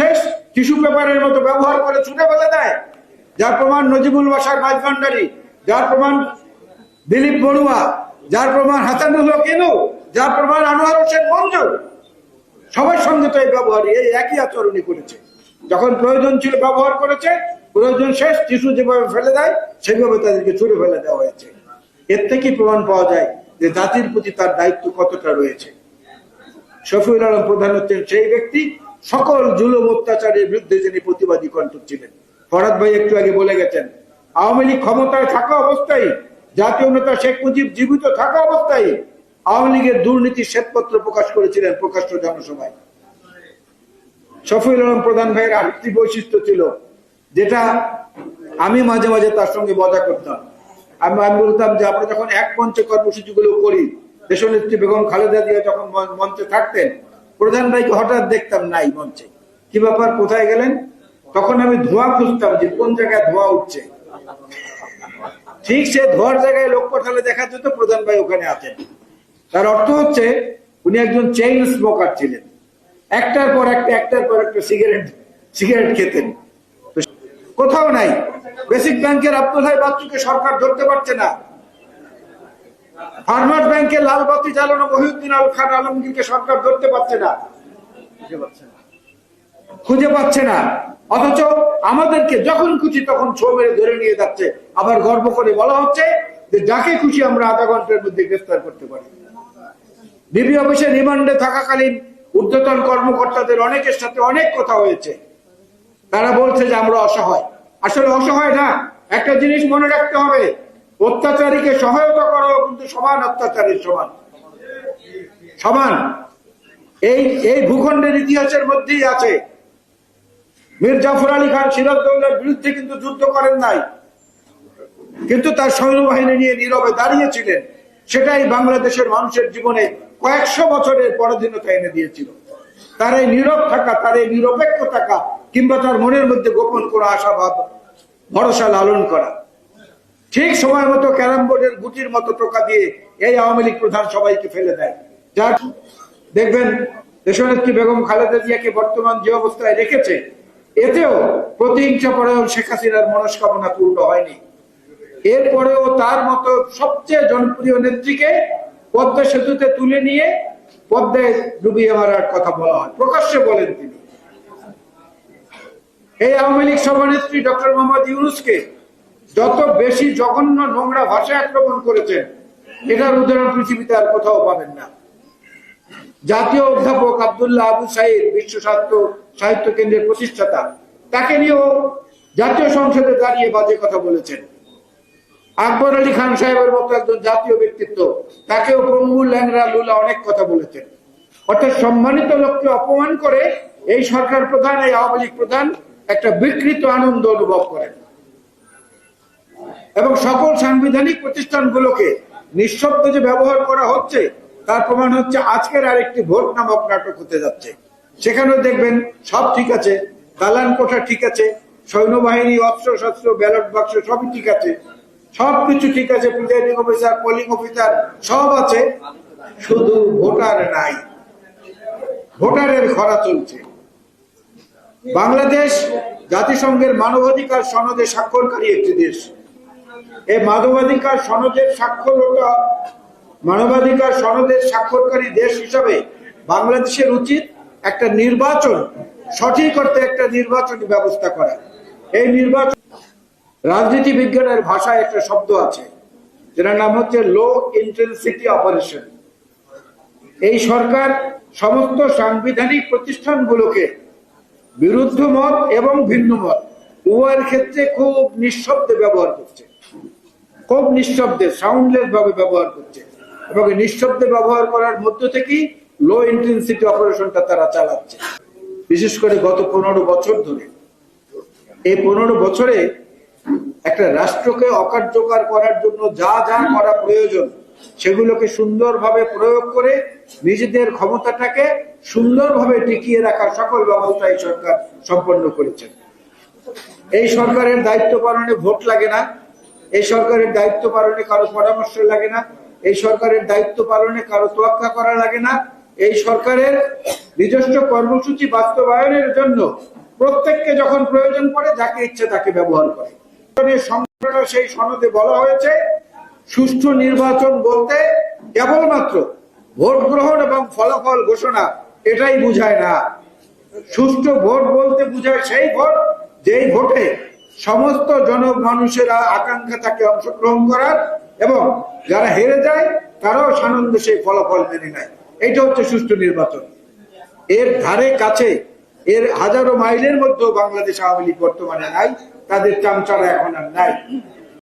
শেষ, টিস্যু পেপারের মতো ব্যবহার করে ছুটে ফেলে দেয়। যার প্রমাণ নজিবুল বাসার যার প্রমাণ দিলীপ বড়ুয়া, যার প্রমাণ হাসানুল হক ইনু যার প্রমাণ আনোয়ার হোসেন সবার সঙ্গে তো এই ব্যবহার, এই একই আচরণই করেছে। যখন প্রয়োজন ছিল ব্যবহার করেছে, প্রয়োজন শেষ, টিস্যু যেভাবে ফেলে দেয় সেভাবে তাদেরকে ছুড়ে ফেলে দেওয়া হয়েছে। এর থেকে প্রমাণ পাওয়া যায় যে জাতির প্রতি তার দায়িত্ব কতটা রয়েছে। শফিউল আলম প্রধান হচ্ছেন সেই ব্যক্তি সকল জুলুম অত্যাচারের বিরুদ্ধে যিনি প্রতিবাদী কণ্ঠ ছিলেন ফরাদ ভাই একটু আগে বলে গেছেন, আওয়ামী লীগ ক্ষমতায় থাকা অবস্থায়, জাতীয় নেতা শেখ মুজিব জীবিত থাকা অবস্থায় আওয়ামী লীগের দুর্নীতি শ্বেতপত্র প্রকাশ করেছিলেন প্রকাশ্য জনসভায়। শফিউল আলম প্রধান ভাইয়ের আরেকটি বৈশিষ্ট্য ছিল, যেটা আমি মাঝে মাঝে তার সঙ্গে মজা করতাম। আমি আমি বলতাম যে আমরা যখন এক মঞ্চে কর্মসূচিগুলো করি, দেশনেত্রী বেগম খালেদা জিয়া যখন মঞ্চে থাকতেন প্রধান ভাইকে হঠাৎ দেখতাম নাই মঞ্চে? কি ব্যাপার, কোথায় গেলেন? তখন আমি ধোঁয়া খুঁজতাম যে কোন জায়গায় ধোঁয়া উঠছে। ঠিক সে ধোয়ার জায়গায় লোক পাঠালে দেখা যেত প্রধান ভাই ওখানে আছেন। তার অর্থ হচ্ছে, উনি একজন চেইন স্মোকার ছিলেন। একটার পর একটা, একটার পর একটা সিগারেট সিগারেট খেতেন। কোথাও নাই। বেসিক ব্যাংকের হাই বাচ্চুকে সরকার ধরতে পারছে না। ফার্মার্স ব্যাংকের লাল বাতি জ্বালানো মহিউদ্দিন আল খান আলমগীরকে সরকার ধরতে পারছে না। খুঁজে পাচ্ছে না। অথচ আমাদেরকে যখন খুশি তখন ছো মেরে ধরে নিয়ে যাচ্ছে। আবার গর্ব করে বলা হচ্ছে যে যাকে খুশি আমরা আধা ঘণ্টার মধ্যে গ্রেফতার করতে পারি। ডিবি অফিসে রিমান্ডে থাকাকালীন ঊর্ধ্বতন কর্মকর্তাদের অনেকের সাথে অনেক কথা হয়েছে। তারা বলছে যে আমরা অসহায়। আসলে অসহায় না একটা জিনিস মনে রাখতে হবে। অত্যাচারীকে সহায়তা করো কিন্তু সমান অত্যাচারীর সমান। সমান। এই এই ভূখণ্ডের ইতিহাসের মধ্যেই আছে। মীর জাফর আলী খান সিরাজদৌল্লার বিরুদ্ধে কিন্তু যুদ্ধ করেন নাই। কিন্তু তার সৈন্যবাহিনী নিয়ে নীরবে দাঁড়িয়েছিলেন সেটাই বাংলাদেশের মানুষের জীবনে কয়েকশো বছরের পরাধীনতা এনে দিয়েছিল। তার এই নীরব থাকা, তার এই নিরপেক্ষ থাকা, কিংবা তার মনের মধ্যে গোপন করা আশাবাদ, ভরসা লালন করা। ঠিক সময় মতো ক্যারাম বোর্ডের গুটির মতো টোকা দিয়ে এই আওয়ামী লীগ প্রধান সবাইকে ফেলে দেয়। যার দেখবেন দেশনেত্রী বেগম খালেদা জিয়াকে বর্তমান যে অবস্থায় রেখেছে, এতেও প্রতিহিংসা পরায়ণ শেখ হাসিনার মনস্কামনা পূর্ণ হয়নি। এরপরেও তার মতো সবচেয়ে জনপ্রিয় নেত্রীকে পদ্মা সেতুতে তুলে নিয়ে পদ্মায় ডুবিয়ে মারার কথা বলা হয়। প্রকাশ্যে বলেন তিনি। এই আওয়ামী লীগ সভানেত্রী ডক্টর মোহাম্মদ ইউনুসকে যত বেশি জঘন্য নোংরা ভাষায় আক্রমণ করেছেন এটার উদাহরণ পৃথিবীতে আর কোথাও পাবেন না। জাতীয় অধ্যাপক আবদুল্লাহ আবু সাইদ, বিশ্ব সাহিত্য সাহিত্য কেন্দ্রের প্রতিষ্ঠাতা, তাকে নিয়েও জাতীয় সংসদে দাঁড়িয়ে বাজে কথা বলেছেন। আকবর আলী খান সাহেবের মতো একজন জাতীয় ব্যক্তিত্ব, তাকেও পঙ্গু ল্যাংরা লুলা অনেক কথা বলেছেন। অর্থাৎ সম্মানিত লোককে অপমান করে এই সরকার প্রধান, এই আওয়ামী লীগ প্রধান একটা বিকৃত আনন্দ অনুভব করেন। এবং সকল সাংবিধানিক প্রতিষ্ঠানগুলোকে নিঃশব্দ যে ব্যবহার করা হচ্ছে, তার প্রমাণ হচ্ছে আজকের আরেকটি ভোট নামক নাটক হতে যাচ্ছে। সেখানেও দেখবেন সব ঠিক আছে, দালান কোঠা ঠিক আছে, সৈন্যবাহিনী অস্ত্র শস্ত্র ব্যালট বাক্স সবই ঠিক আছে। সবকিছু ঠিক আছে, প্রিজাইডিং অফিসার, পোলিং অফিসার, সব আছে, শুধু ভোটার নাই। ভোটারের খরা চলছে। বাংলাদেশ জাতিসংঘের মানবাধিকার সনদে স্বাক্ষরকারী একটি দেশ। এই মানবাধিকার সনদের স্বাক্ষরতা মানবাধিকার সনদের স্বাক্ষরকারী দেশ হিসাবে বাংলাদেশের উচিত একটা নির্বাচন, সঠিক অর্থে একটা নির্বাচনী ব্যবস্থা করা। এই নির্বাচন রাজনীতি বিজ্ঞানের ভাষায় একটা শব্দ আছে, যেটার নাম হচ্ছে লো ইন্টেন্সিটি অপারেশন এই সরকার সমস্ত সাংবিধানিক প্রতিষ্ঠানগুলোকে বিরুদ্ধ মত এবং ভিন্ন মত উভয়ের ক্ষেত্রে খুব নিঃশব্দে ব্যবহার করছে। খুব নিঃশব্দে সাউন্ডলেস ভাবে ব্যবহার করছে। এবং নিঃশব্দে ব্যবহার করার মধ্য থেকেই লো ইন্টেন্সিটি অপারেশনটা তারা চালাচ্ছে। বিশেষ করে গত পনেরো বছর ধরে। এই পনেরো বছরে একটা রাষ্ট্রকে অকার্যকর করার জন্য যা যা করা প্রয়োজন, সেগুলোকে সুন্দরভাবে প্রয়োগ করে নিজেদের ক্ষমতাটাকে সুন্দরভাবে টিকিয়ে রাখার সকল ব্যবস্থা এই সরকার সম্পন্ন করেছেন। এই সরকারের দায়িত্ব পালনে ভোট লাগে না। এই সরকারের দায়িত্ব পালনে কারও পরামর্শ লাগে না, এই সরকারের দায়িত্ব পালনে কারও তোয়াক্কা করা লাগে না। এই সরকারের নিজস্ব কর্মসূচি বাস্তবায়নের জন্য প্রত্যেককে যখন প্রয়োজন পড়ে, যাকে ইচ্ছে তাকে ব্যবহার করে। সেই সনদে বলা হয়েছে, সুষ্ঠু নির্বাচন বলতে কেবলমাত্র ভোট গ্রহণ এবং ফলাফল ঘোষণা, এটাই বুঝায় না। সুষ্ঠু ভোট বলতে বুঝায় সেই ভোট, যেই ভোটে সমস্ত জনমানুষেরা আকাঙ্ক্ষা থাকে অংশগ্রহণ করার এবং যারা হেরে যায়, তারাও সানন্দে সেই ফলাফল মেনে নেয়। এটা হচ্ছে সুষ্ঠু নির্বাচন। এর ধারে কাছে, এর হাজারো মাইলের মধ্যেও বাংলাদেশ আওয়ামী লীগ বর্তমানে নাই, তাদের চামচারা এখন আর নাই।